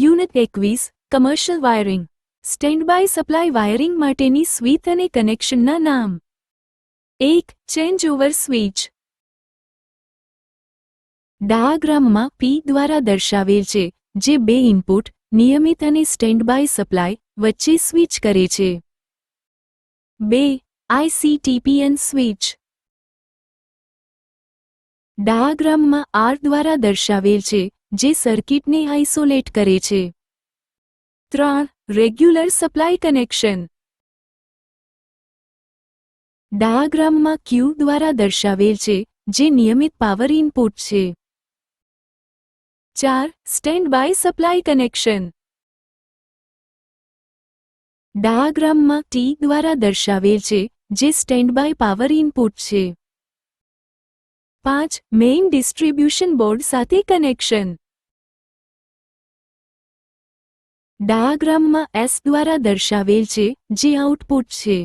Unit એકવીસ commercial wiring stand by supply wiring માટેની switch અને કનેક્શનના નામ. એક ચેન્જ ઓવર સ્વિચ ડાયાગ્રામમાં પી દ્વારા દર્શાવેલ છે, જે બે ઇનપુટ નિયમિત અને સ્ટેન્ડ બાય સપ્લાય વચ્ચે સ્વિચ કરે છે. બે આઈસીટીપીએન સ્વિચ ડાયાગ્રામમાં આર દ્વારા દર્શાવેલ છે જે સર્કિટને આઇસોલેટ કરે છે. ત્રણ, રેગ્યુલર સપ્લાય કનેક્શન. ડાયાગ્રામમાં ક્યુ દ્વારા દર્શાવેલ છે, જે નિયમિત પાવર ઇનપુટ છે. ચાર સ્ટેન્ડ બાય સપ્લાય કનેક્શન. ડાયાગ્રામમાં ટી દ્વારા દર્શાવેલ છે, જે સ્ટેન્ડ બાય પાવર ઇનપુટ છે. પાંચ મેઇન ડિસ્ટ્રીબ્યુશન બોર્ડ સાથે કનેક્શન ડાયાગ્રામમાં એસ દ્વારા દર્શાવેલ છે જે આઉટપુટ છે.